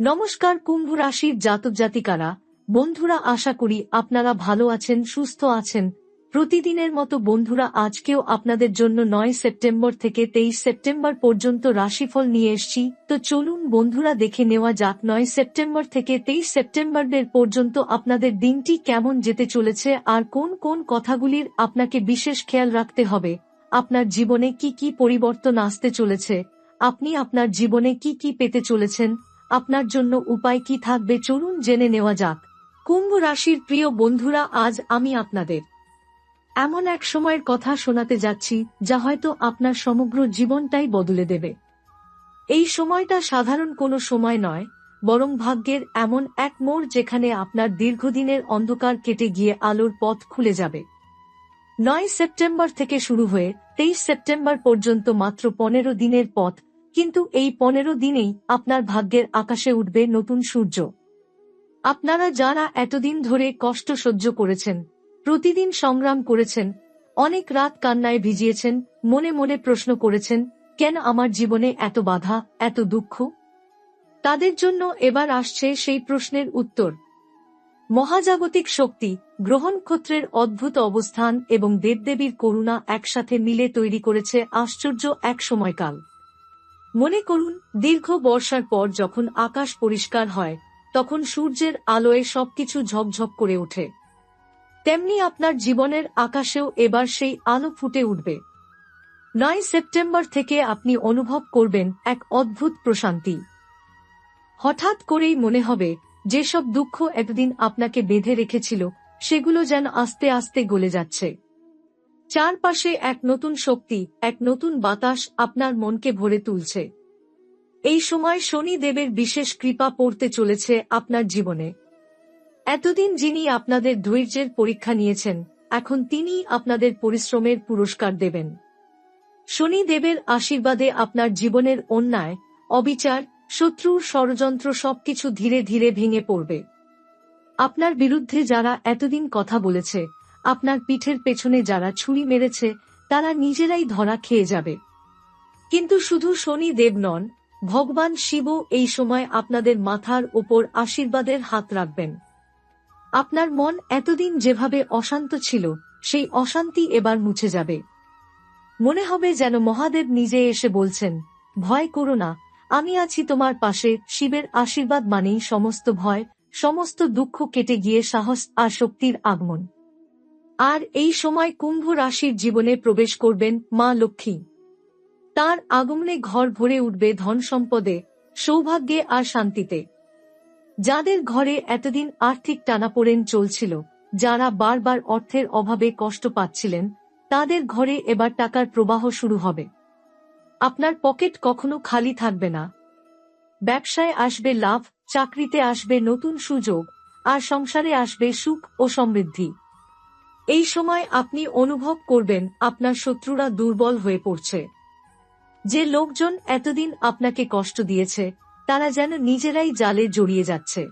নমস্কার কুম্ভ রাশির জাতক জাতিকারা, বন্ধুরা আশা করি আপনারা ভালো আছেন, সুস্থ আছেন। প্রতিদিনের মতো বন্ধুরা আজকেও আপনাদের জন্য নয় সেপ্টেম্বর থেকে তেইশ সেপ্টেম্বর পর্যন্ত রাশিফল নিয়ে এসছি। তো চলুন বন্ধুরা দেখে নেওয়া যাক নয় সেপ্টেম্বর থেকে তেইশ সেপ্টেম্বরের পর্যন্ত আপনাদের দিনটি কেমন যেতে চলেছে আর কোন কোন কথাগুলির আপনাকে বিশেষ খেয়াল রাখতে হবে। আপনার জীবনে কি কি পরিবর্তন আসতে চলেছে? আপনি আপনার জীবনে কি কি পেতে চলেছেন? আপনার জন্য উপায় কি থাকবে চলুন জেনে নেওয়া যাক। কুম্ভ রাশির প্রিয় বন্ধুরা, আজ আমি আপনাদের এমন এক সময়ের কথা শোনাতে যাচ্ছি, যা হয়তো আপনার সমগ্র জীবনটাই বদলে দেবে। এই সময়টা সাধারণ কোনো সময় নয়, বরং ভাগ্যের এমন এক মোড় যেখানে আপনার দীর্ঘদিনের অন্ধকার কেটে গিয়ে আলোর পথ খুলে যাবে। নয় সেপ্টেম্বর থেকে শুরু হয়ে তেইশ সেপ্টেম্বর পর্যন্ত মাত্র পনেরো দিনের পথ কিন্তু এই পনেরো দিনেই আপনার ভাগ্যের আকাশে উঠবে নতুন সূর্য। আপনারা যারা এতদিন ধরে কষ্ট সহ্য করেছেন, প্রতিদিন সংগ্রাম করেছেন, অনেক রাত কান্নায় ভিজিয়েছেন, মনে মনে প্রশ্ন করেছেন, কেন আমার জীবনে এত বাধা, এত দুঃখ? তাদের জন্য এবার আসছে সেই প্রশ্নের উত্তর। মহাজাগতিক শক্তি গ্রহণক্ষত্রের অদ্ভুত অবস্থান এবং দেবদেবীর করুণা একসাথে মিলে তৈরি করেছে আশ্চর্য এক সময়কাল। মনে করুন, দীর্ঘ বর্ষার পর যখন আকাশ পরিষ্কার হয়, তখন সূর্যের আলোয় সবকিছু ঝকঝক করে ওঠে। তেমনি আপনার জীবনের আকাশেও এবার সেই আলো ফুটে উঠবে। নয় সেপ্টেম্বর থেকে আপনি অনুভব করবেন এক অদ্ভুত প্রশান্তি। হঠাৎ করেই মনে হবে, যেসব দুঃখ এতদিন আপনাকে বেঁধে রেখেছিল, সেগুলো যেন আস্তে আস্তে গলে যাচ্ছে। চারপাশে এক নতুন শক্তি, এক নতুন বাতাস আপনার মনকে ভরে তুলছে। এই সময় শনি দেবের বিশেষ কৃপা পড়তে চলেছে আপনার জীবনে। এতদিন যিনি আপনাদের ধৈর্যের পরীক্ষা নিয়েছেন, এখন তিনি আপনাদের পরিশ্রমের পুরস্কার দেবেন। শনি দেবের আশীর্বাদে আপনার জীবনের অন্যায়, অবিচার, শত্রুর ষড়যন্ত্র সবকিছু ধীরে ধীরে ভেঙে পড়বে। আপনার বিরুদ্ধে যারা এতদিন কথা বলেছে আপনার পিঠের পেছনে যারা ছুরি মেরেছে, তারা নিজেরাই ধরা খেয়ে যাবে। কিন্তু শুধু শনি দেব নন, ভগবান শিব এই সময় আপনাদের মাথার ওপর আশীর্বাদের হাত রাখবেন। আপনার মন এতদিন যেভাবে অশান্ত ছিল, সেই অশান্তি এবার মুছে যাবে। মনে হবে যেন মহাদেব নিজে এসে বলছেন, ভয় করো না, আমি আছি তোমার পাশে, শিবের আশীর্বাদ মানেই সমস্ত ভয়, সমস্ত দুঃখ কেটে গিয়ে সাহস আর শক্তির আগমন। আর এই সময় কুম্ভ রাশির জীবনে প্রবেশ করবেন মা লক্ষ্মী। তার আগমনে ঘর ভরে উঠবে ধন সম্পদে, সৌভাগ্যে আর শান্তিতে। যাদের ঘরে এতদিন আর্থিক টানাপোড়েন চলছিল, যারা বারবার অর্থের অভাবে কষ্ট পাচ্ছিলেন, তাদের ঘরে এবার টাকার প্রবাহ শুরু হবে। আপনার পকেট কখনো খালি থাকবে না। ব্যবসায় আসবে লাভ, চাকরিতে আসবে নতুন সুযোগ, আর সংসারে আসবে সুখ ও সমৃদ্ধি। এই সময় আপনি অনুভব করবেন আপনার শত্রুরা দুর্বল হয়ে পড়ছে। যে লোকজন এতদিন আপনাকে কষ্ট দিয়েছে, তারা যেন নিজেরাই জালে জড়িয়ে যাচ্ছে।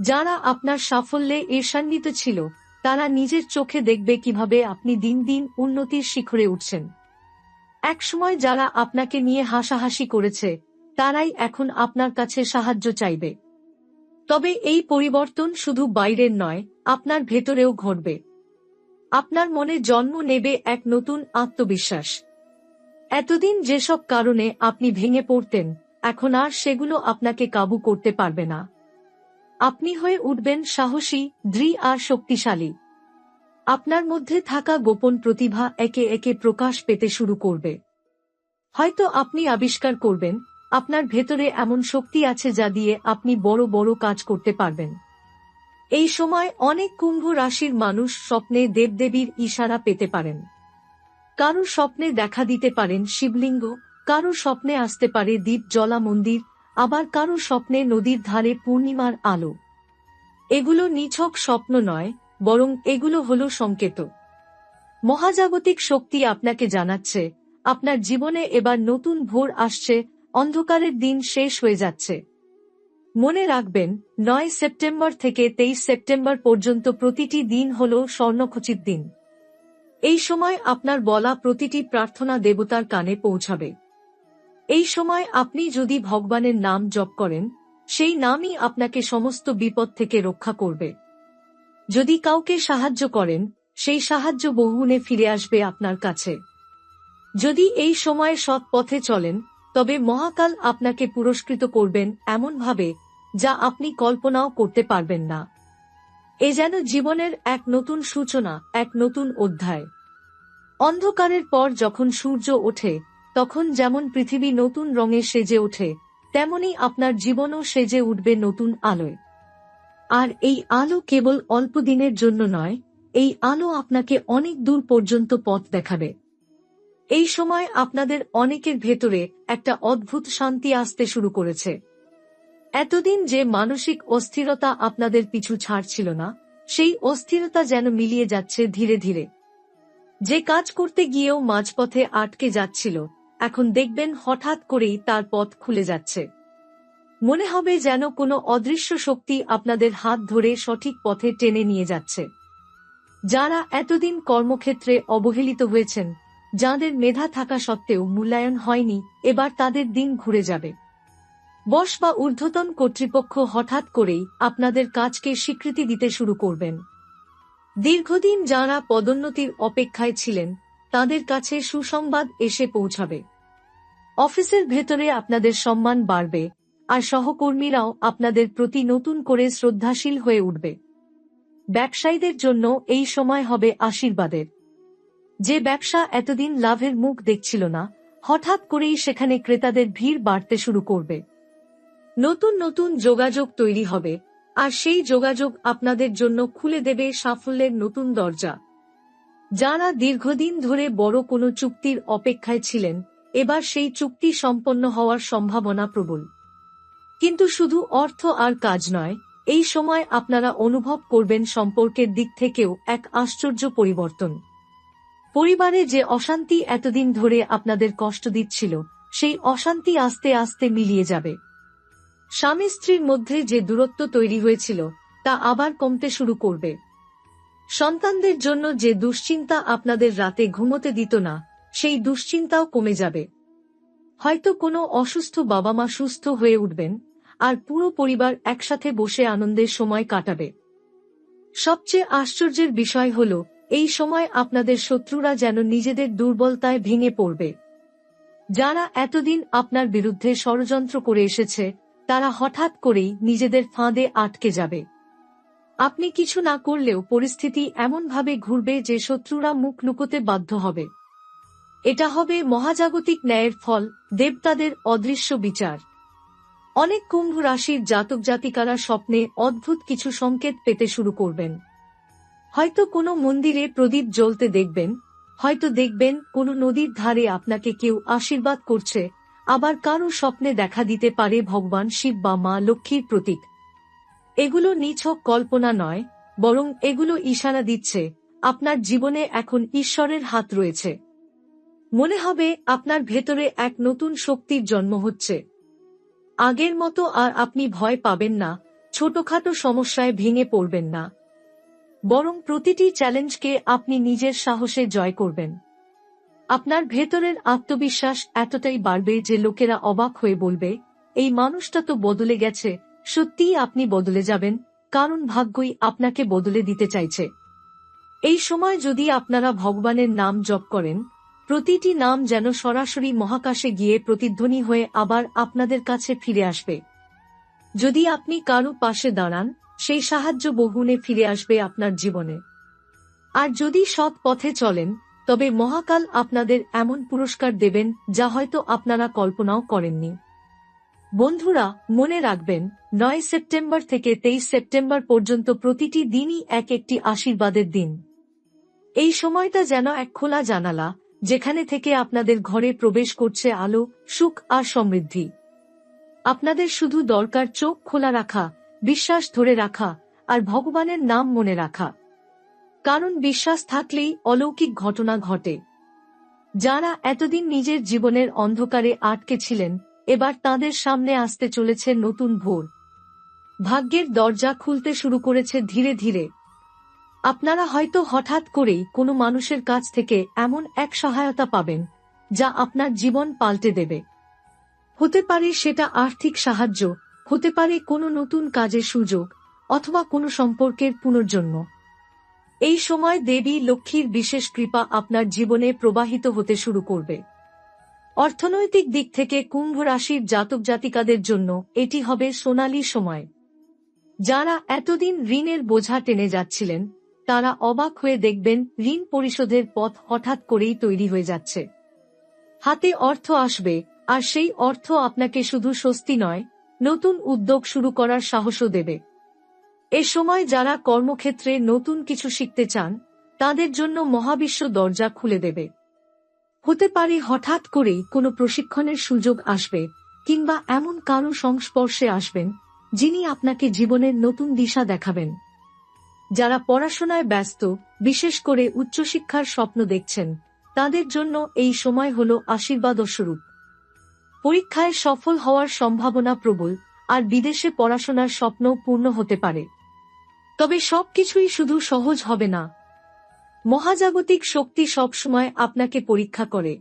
যারা আপনার সাফল্যে ঈর্ষান্বিত ছিল, তারা নিজের চোখে দেখবে কীভাবে আপনি দিন দিন উন্নতির শিখরে উঠছেন। একসময় যারা আপনাকে নিয়ে হাসাহাসি করেছে, তারাই এখন আপনার কাছে সাহায্য চাইবে। তবে এই পরিবর্তন শুধু বাইরের নয়, আপনার ভেতরেও ঘটবে। আপনার মনে জন্ম নেবে এক নতুন আত্মবিশ্বাস। এতদিন যেসব কারণে আপনি ভেঙে পড়তেন, এখন আর সেগুলো আপনাকে কাবু করতে পারবে না। আপনি হয়ে উঠবেন সাহসী, দৃঢ় আর শক্তিশালী। আপনার মধ্যে থাকা গোপন প্রতিভা একে একে প্রকাশ পেতে শুরু করবে। হয়তো আপনি আবিষ্কার করবেন, আপনার ভেতরে এমন শক্তি আছে যা দিয়ে আপনি বড় বড় কাজ করতে পারবেন। এই সময় অনেক কুম্ভ রাশির মানুষ স্বপ্নে দেবদেবীর ইশারা পেতে পারেন। কারও স্বপ্নে দেখা দিতে পারেন শিবলিঙ্গ, কারও স্বপ্নে আসতে পারে দ্বীপ জলা মন্দির আবার কারও স্বপ্নে নদীর ধারে পূর্ণিমার আলো। এগুলো নিছক স্বপ্ন নয়, বরং এগুলো হল সংকেত। মহাজাগতিক শক্তি আপনাকে জানাচ্ছে, আপনার জীবনে এবার নতুন ভোর আসছে, অন্ধকারের দিন শেষ হয়ে যাচ্ছে। মনে রাখবেন, নয় সেপ্টেম্বর থেকে তেইশ সেপ্টেম্বর পর্যন্ত প্রতিটি দিন হল স্বর্ণখচিত দিন। এই সময় আপনার বলা প্রতিটি প্রার্থনা দেবতার কানে পৌঁছাবে। এই সময় আপনি যদি ভগবানের নাম জপ করেন, সেই নামই আপনাকে সমস্ত বিপদ থেকে রক্ষা করবে। যদি কাউকে সাহায্য করেন, সেই সাহায্য বহুগুণে ফিরে আসবে আপনার কাছে। যদি এই সময়ে সৎ পথে চলেন, তবে মহাকাল আপনাকে পুরস্কৃত করবেন এমনভাবে যা আপনি কল্পনাও করতে পারবেন না। এ যেন জীবনের এক নতুন সূচনা, এক নতুন অধ্যায়। অন্ধকারের পর যখন সূর্য ওঠে, তখন যেমন পৃথিবী নতুন রঙে সেজে ওঠে, তেমনি আপনার জীবনও সেজে উঠবে নতুন আলোয়। আর এই আলো কেবল অল্প দিনের জন্য নয়, এই আলো আপনাকে অনেক দূর পর্যন্ত পথ দেখাবে। এই সময় আপনাদের অনেকের ভেতরে একটা অদ্ভুত শান্তি আসতে শুরু করেছে। এতদিন যে মানসিক অস্থিরতা আপনাদের পিছু ছাড়ছিল না, সেই অস্থিরতা যেন মিলিয়ে যাচ্ছে ধীরে ধীরে। যে কাজ করতে গিয়েও মাঝপথে আটকে যাচ্ছিল, এখন দেখবেন হঠাৎ করেই তার পথ খুলে যাচ্ছে। মনে হবে যেন কোনো অদৃশ্য শক্তি আপনাদের হাত ধরে সঠিক পথে টেনে নিয়ে যাচ্ছে। যারা এতদিন কর্মক্ষেত্রে অবহেলিত হয়েছেন, যাদের মেধা থাকা সত্ত্বেও মূল্যায়ন হয়নি, এবার তাদের দিন ঘুরে যাবে। বস বা ঊর্ধ্বতন কর্তৃপক্ষ হঠাৎ করেই আপনাদের কাজকে স্বীকৃতি দিতে শুরু করবেন। দীর্ঘদিন যারা পদোন্নতির অপেক্ষায় ছিলেন, তাদের কাছে সুসংবাদ এসে পৌঁছাবে। অফিসের ভেতরে আপনাদের সম্মান বাড়বে, আর সহকর্মীরাও আপনাদের প্রতি নতুন করে শ্রদ্ধাশীল হয়ে উঠবে। ব্যবসায়ীদের জন্য এই সময় হবে আশীর্বাদের। যে ব্যবসা এতদিন লাভের মুখ দেখছিল না, হঠাৎ করেই সেখানে ক্রেতাদের ভিড় বাড়তে শুরু করবে। নতুন নতুন যোগাযোগ তৈরি হবে, আর সেই যোগাযোগ আপনাদের জন্য খুলে দেবে সাফল্যের নতুন দরজা। যারা দীর্ঘদিন ধরে বড় কোনো চুক্তির অপেক্ষায় ছিলেন, এবার সেই চুক্তি সম্পন্ন হওয়ার সম্ভাবনা প্রবল। কিন্তু শুধু অর্থ আর কাজ নয়, এই সময় আপনারা অনুভব করবেন সম্পর্কের দিক থেকেও এক আশ্চর্য পরিবর্তন। পরিবারে যে অশান্তি এতদিন ধরে আপনাদের কষ্ট দিচ্ছিল, সেই অশান্তি আস্তে আস্তে মিলিয়ে যাবে। স্বামী স্ত্রীর মধ্যে যে দূরত্ব তৈরি হয়েছিল, তা আবার কমতে শুরু করবে। সন্তানদের জন্য যে দুশ্চিন্তা আপনাদের রাতে ঘুমোতে দিত না, সেই দুশ্চিন্তাও কমে যাবে। হয়তো কোনো অসুস্থ বাবা মা সুস্থ হয়ে উঠবেন, আর পুরো পরিবার একসাথে বসে আনন্দের সময় কাটাবে। সবচেয়ে আশ্চর্যের বিষয় হল, এই সময় আপনাদের শত্রুরা যেন নিজেদের দুর্বলতায় ভেঙে পড়বে। যারা এতদিন আপনার বিরুদ্ধে ষড়যন্ত্র করে এসেছে তারা হঠাৎ করেই নিজেদের ফাঁদে আটকে যাবে। আপনি কিছু না করলেও পরিস্থিতি এমনভাবে ঘুরবে যে শত্রুরা মুখ লুকোতে বাধ্য হবে। এটা হবে মহাজাগতিক ন্যায়ের ফল দেবতাদের অদৃশ্য বিচার। অনেক কুম্ভ রাশির জাতক জাতিকারা স্বপ্নে অদ্ভুত কিছু সংকেত পেতে শুরু করবেন। হয়তো কোনো মন্দিরে প্রদীপ জ্বলতে দেখবেন, হয়তো দেখবেন কোনো নদীর ধারে আপনাকে কেউ আশীর্বাদ করছে আবার কারও স্বপ্নে দেখা দিতে পারে ভগবান শিব বা মা লক্ষ্মীর প্রতীক। এগুলো নিছক কল্পনা নয়, বরং এগুলো ইশারা দিচ্ছে, আপনার জীবনে এখন ঈশ্বরের হাত রয়েছে। মনে হবে আপনার ভেতরে এক নতুন শক্তির জন্ম হচ্ছে। আগের মতো আর আপনি ভয় পাবেন না, ছোটখাটো সমস্যায় ভেঙে পড়বেন না। বরং প্রতিটি চ্যালেঞ্জকে আপনি নিজের সাহসে জয় করবেন। আপনার ভেতরের আত্মবিশ্বাস এতটাই বাড়বে যে লোকেরা অবাক হয়ে বলবে, এই মানুষটা তো বদলে গেছে, সত্যিই আপনি বদলে যাবেন, কারণ ভাগ্যই আপনাকে বদলে দিতে চাইছে। এই সময় যদি আপনারা ভগবানের নাম জপ করেন, প্রতিটি নাম যেন সরাসরি মহাকাশে গিয়ে প্রতিধ্বনি হয়ে আবার আপনাদের কাছে ফিরে আসবে। যদি আপনি কারও পাশে দাঁড়ান, সেই সাহায্য বহুনে ফিরে আসবে আপনার জীবনে। আর যদি সৎ পথে চলেন তবে মহাকাল আপনাদের এমন পুরস্কার দেবেন যা হয়তো আপনারা কল্পনাও করেননি। বন্ধুরা, মনে রাখবেন, নয় সেপ্টেম্বর থেকে তেইশ সেপ্টেম্বর পর্যন্ত প্রতিটি দিনই এক একটি আশীর্বাদের দিন। এই সময়টা যেন এক খোলা জানালা, যেখানে থেকে আপনাদের ঘরে প্রবেশ করছে আলো, সুখ আর সমৃদ্ধি। আপনাদের শুধু দরকার চোখ খোলা রাখা, বিশ্বাস ধরে রাখা, আর ভগবানের নাম মনে রাখা। কারণ বিশ্বাস থাকলেই অলৌকিক ঘটনা ঘটে। যারা এতদিন নিজের জীবনের অন্ধকারে আটকে ছিলেন, এবার তাদের সামনে আসতে চলেছে নতুন ভোর। ভাগ্যের দরজা খুলতে শুরু করেছে ধীরে ধীরে। আপনারা হয়তো হঠাৎ করেই কোনো মানুষের কাছ থেকে এমন এক সহায়তা পাবেন, যা আপনার জীবন পাল্টে দেবে। হতে পারে সেটা আর্থিক সাহায্য, হতে পারে কোনো নতুন কাজের সুযোগ, অথবা কোনো সম্পর্কের পুনর্জন্ম। এই সময় দেবী লক্ষ্মীর বিশেষ কৃপা আপনার জীবনে প্রবাহিত হতে শুরু করবে। অর্থনৈতিক দিক থেকে কুম্ভ রাশির জাতক জাতিকাদের জন্য এটি হবে সোনালী সময়। যারা এতদিন ঋণের বোঝা টেনে যাচ্ছিলেন, তারা অবাক হয়ে দেখবেন ঋণ পরিশোধের পথ হঠাৎ করেই তৈরি হয়ে যাচ্ছে। হাতে অর্থ আসবে, আর সেই অর্থ আপনাকে শুধু স্বস্তি নয়, নতুন উদ্যোগ শুরু করার সাহসও দেবে। এ সময় যারা কর্মক্ষেত্রে নতুন কিছু শিখতে চান, তাদের জন্য মহাবিশ্ব দরজা খুলে দেবে। হতে পারে হঠাৎ করেই কোনো প্রশিক্ষণের সুযোগ আসবে, কিংবা এমন কারও সংস্পর্শে আসবেন, যিনি আপনাকে জীবনের নতুন দিশা দেখাবেন। যারা পড়াশোনায় ব্যস্ত, বিশেষ করে উচ্চশিক্ষার স্বপ্ন দেখছেন, তাদের জন্য এই সময় হল আশীর্বাদ স্বরূপ পরীক্ষায় সফল হওয়ার সম্ভাবনা প্রবল, আর বিদেশে পড়াশোনার স্বপ্ন পূর্ণ হতে পারে। তবে সবকিছুই শুধু সহজ হবে না। মহাজাগতিক শক্তি সবসময় আপনাকে পরীক্ষা করে।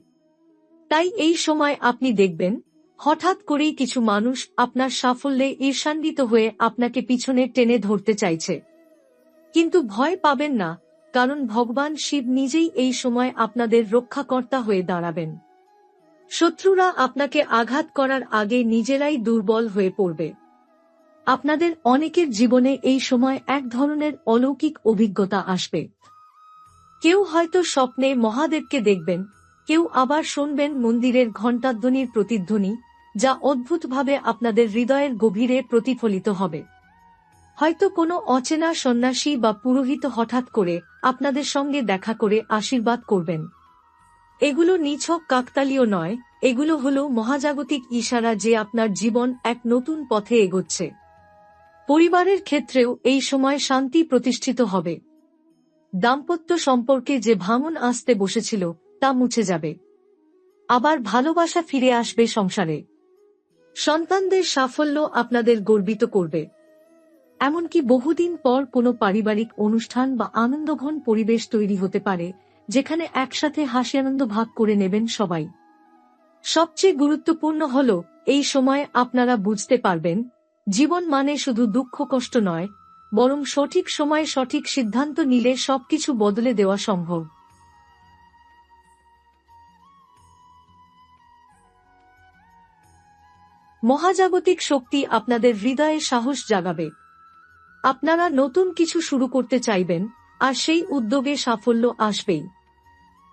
তাই এই সময় আপনি দেখবেন, হঠাৎ করেই কিছু মানুষ আপনার সাফল্যে ঈর্ষান্বিত হয়ে আপনাকে পিছনে টেনে ধরতে চাইছে। কিন্তু ভয় পাবেন না, কারণ ভগবান শিব নিজেই এই সময় আপনাদের রক্ষাকর্তা হয়ে দাঁড়াবেন। শত্রুরা আপনাকে আঘাত করার আগে নিজেরাই দুর্বল হয়ে পড়বে। আপনাদের অনেকের জীবনে এই সময় এক ধরনের অলৌকিক অভিজ্ঞতা আসবে। কেউ হয়তো স্বপ্নে মহাদেবকে দেখবেন, কেউ আবার শুনবেন মন্দিরের ঘণ্টাধ্বনির প্রতিধ্বনি, যা অদ্ভুতভাবে আপনাদের হৃদয়ের গভীরে প্রতিফলিত হবে। হয়তো কোনো অচেনা সন্ন্যাসী বা পুরোহিত হঠাৎ করে আপনাদের সঙ্গে দেখা করে আশীর্বাদ করবেন। এগুলো নিছক কাকতালীয় নয়, এগুলো হল মহাজাগতিক ইশারা যে আপনার জীবন এক নতুন পথে এগোচ্ছে। পরিবারের ক্ষেত্রেও এই সময় শান্তি প্রতিষ্ঠিত হবে। দাম্পত্য সম্পর্কে যে ভাঙন আসতে বসেছিল, তা মুছে যাবে। আবার ভালোবাসা ফিরে আসবে সংসারে। সন্তানদের সাফল্য আপনাদের গর্বিত করবে। এমনকি বহুদিন পর কোনো পারিবারিক অনুষ্ঠান বা আনন্দঘন পরিবেশ তৈরি হতে পারে, যেখানে একসাথে হাসি আনন্দ ভাগ করে নেবেন সবাই। সবচেয়ে গুরুত্বপূর্ণ হল, এই সময় আপনারা বুঝতে পারবেন জীবন মানে শুধু দুঃখ, কষ্ট নয়, বরং সঠিক সময়ে সঠিক সিদ্ধান্ত নিলে সবকিছু বদলে দেওয়া সম্ভব। মহাজাগতিক শক্তি আপনাদের হৃদয়ে সাহস জাগাবে। আপনারা নতুন কিছু শুরু করতে চাইবেন, আর সেই উদ্যোগে সাফল্য আসবেই।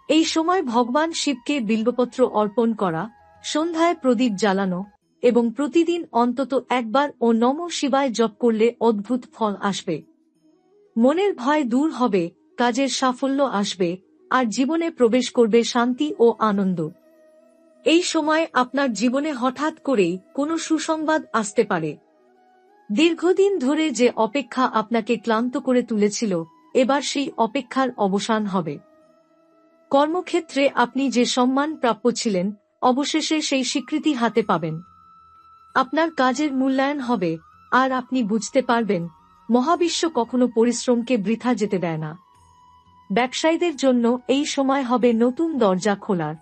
এই সময় ভগবান শিবকে বিল্বপত্র অর্পণ করা, সন্ধ্যায় প্রদীপ জ্বালানো এবং প্রতিদিন অন্তত একবার ও নম শিবায় জপ করলে অদ্ভুত ফল আসবে। মনের ভয় দূর হবে, কাজের সাফল্য আসবে, আর জীবনে প্রবেশ করবে শান্তি ও আনন্দ। এই সময় আপনার জীবনে হঠাৎ করেই কোনো সুসংবাদ আসতে পারে। দীর্ঘদিন ধরে যে অপেক্ষা আপনাকে ক্লান্ত করে তুলেছিল, এবার সেই অপেক্ষার অবসান হবে। কর্মক্ষেত্রে আপনি যে সম্মান প্রাপ্য ছিলেন, অবশেষে সেই স্বীকৃতি হাতে পাবেন। আপনার কাজের মূল্যায়ন হবে, আর আপনি বুঝতে পারবেন, মহাবিশ্ব কখনো পরিশ্রমকে বৃথা যেতে দেয় না। ব্যবসায়ীদের জন্য এই সময় হবে নতুন দরজা খোলার।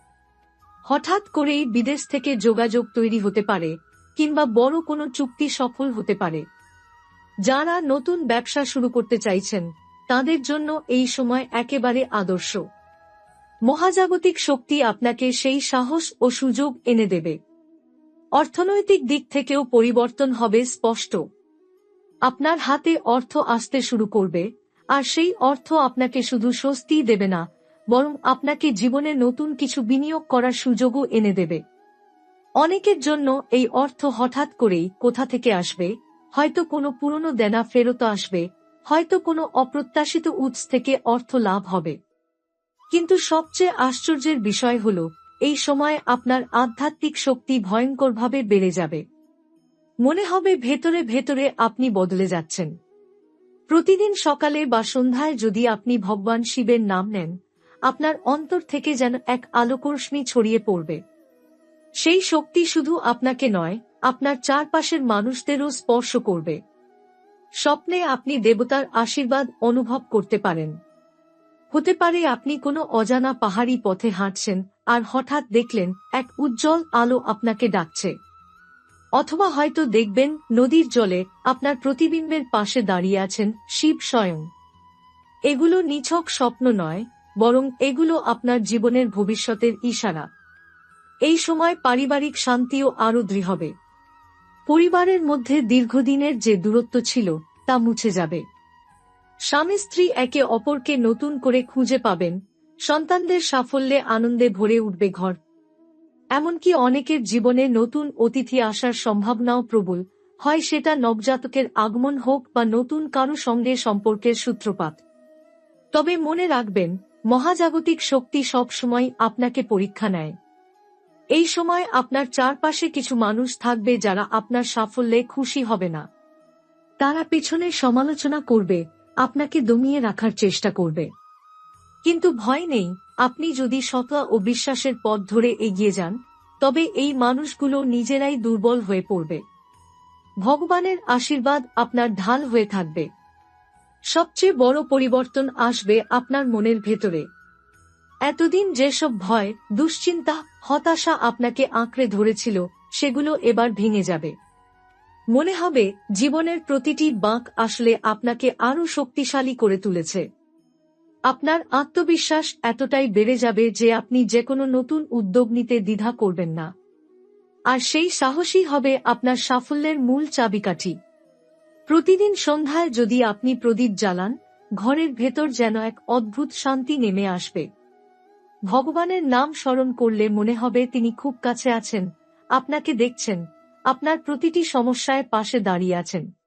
হঠাৎ করেই বিদেশ থেকে যোগাযোগ তৈরি হতে পারে, কিংবা বড় কোনো চুক্তি সফল হতে পারে। যারা নতুন ব্যবসা শুরু করতে চাইছেন, তাদের জন্য এই সময় একেবারে আদর্শ। মহাজাগতিক শক্তি আপনাকে সেই সাহস ও সুযোগ এনে দেবে। অর্থনৈতিক দিক থেকেও পরিবর্তন হবে স্পষ্ট। আপনার হাতে অর্থ আসতে শুরু করবে, আর সেই অর্থ আপনাকে শুধু স্বস্তি দেবে না, বরং আপনাকে জীবনে নতুন কিছু বিনিয়োগ করার সুযোগও এনে দেবে। অনেকের জন্য এই অর্থ হঠাৎ করেই কোথা থেকে আসবে, হয়তো কোনো পুরনো দেনা ফেরত আসবে, হয়তো কোনো অপ্রত্যাশিত উৎস থেকে অর্থ লাভ হবে। কিন্তু সবচেয়ে আশ্চর্যের বিষয় হল এই সময় আপনার আধ্যাত্মিক শক্তি ভয়ঙ্করভাবে বেড়ে যাবে। মনে হবে ভেতরে ভেতরে আপনি বদলে যাচ্ছেন। প্রতিদিন সকালে বা সন্ধ্যায় যদি আপনি ভগবান শিবের নাম নেন, আপনার অন্তর থেকে যেন এক আলোকরশ্মি ছড়িয়ে পড়বে। সেই শক্তি শুধু আপনাকে নয়, আপনার চারপাশের মানুষদেরও স্পর্শ করবে। স্বপ্নে আপনি দেবতার আশীর্বাদ অনুভব করতে পারেন। হতে পারে আপনি কোনো অজানা পাহাড়ি পথে হাঁটছেন আর হঠাৎ দেখলেন, এক উজ্জ্বল আলো আপনাকে ডাকছে। অথবা হয়তো দেখবেন, নদীর জলে আপনার প্রতিবিম্বের পাশে দাঁড়িয়ে আছেন শিব স্বয়ং। এগুলো নিছক স্বপ্ন নয়, বরং এগুলো আপনার জীবনের ভবিষ্যতের ইশারা। এই সময় পারিবারিক শান্তিও আরও দৃঢ় হবে পরিবারের মধ্যে দীর্ঘদিনের যে দূরত্ব ছিল, তা মুছে যাবে। স্বামী স্ত্রী একে অপরকে নতুন করে খুঁজে পাবেন সন্তানদের সাফল্যে আনন্দে ভরে উঠবে ঘর। এমনকি অনেকের জীবনে নতুন অতিথি আসার সম্ভাবনাও প্রবল। হয় সেটা নবজাতকের আগমন হোক বা নতুন কারও সঙ্গে সম্পর্কের সূত্রপাত। তবে মনে রাখবেন, মহাজাগতিক শক্তি সবসময় আপনাকে পরীক্ষা নেয়। এই সময় আপনার চারপাশে কিছু মানুষ থাকবে যারা আপনার সাফল্যে খুশি হবে না। তারা পিছনে সমালোচনা করবে, আপনাকে দমিয়ে রাখার চেষ্টা করবে। কিন্তু ভয় নেই, আপনি যদি সত ও বিশ্বাসের পথ ধরে এগিয়ে যান, তবে এই মানুষগুলো নিজেরাই দুর্বল হয়ে পড়বে। ভগবানের আশীর্বাদ আপনার ঢাল হয়ে থাকবে। সবচেয়ে বড় পরিবর্তন আসবে আপনার মনের ভেতরে। এতদিন যেসব ভয়, দুশ্চিন্তা, হতাশা আপনাকে আঁকড়ে ধরেছিল, সেগুলো এবার ভেঙে যাবে। মনে হবে, জীবনের প্রতিটি বাঁক আসলে আপনাকে আরও শক্তিশালী করে তুলেছে। আপনার আত্মবিশ্বাস এতটাই বেড়ে যাবে যে আপনি যে কোনো নতুন উদ্যোগ নিতে দ্বিধা করবেন না। আর সেই সাহসী হবে আপনার সাফল্যের মূল চাবিকাঠি। প্রতিদিন সন্ধ্যায় যদি আপনি প্রদীপ জ্বালান, ঘরের ভেতর যেন এক অদ্ভুত শান্তি নেমে আসবে। ভগবানের নাম স্মরণ করলে মনে হবে তিনি খুব কাছে আছেন, আপনাকে দেখছেন, আপনার প্রতিটি সমস্যায় পাশে দাঁড়িয়ে আছেন।